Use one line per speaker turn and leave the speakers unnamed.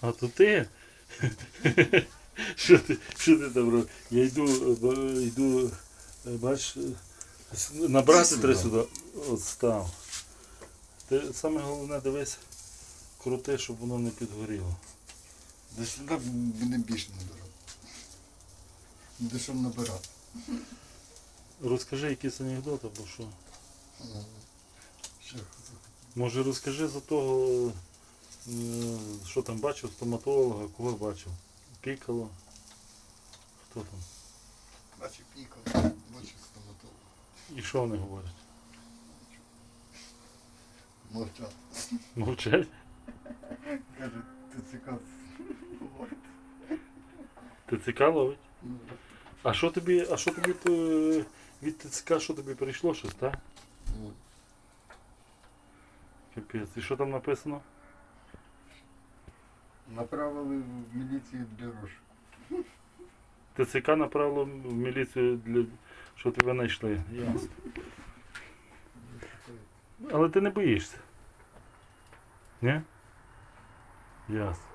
А,
то ти? Що ти, що ти там робиш? Я йду, йду, бач, набрати треба сюди. От став. Ти саме головне дивись, крути, щоб воно не підгоріло.
До сюди мене більше набирав. Де що набирати?
Розкажи якийсь анекдот, або що. Може розкажи за того, що там бачив стоматолога, кого бачив? Пікало. Хто там?
Бачу піко, бачу стоматолог.
І що вони говорять?
Мовчать.
Мовчать?
Каже, ти цікав.
Ти цікавить? А що тобі, а що тобі то, е, від ТЦК, що тобі прийшло щось, так? Капець. І що там написано?
Направили в міліцію для розшуку.
ТЦК направило в міліцію для що тебе знайшли. Ясно. Але ти не боїшся. Ні? Ясно.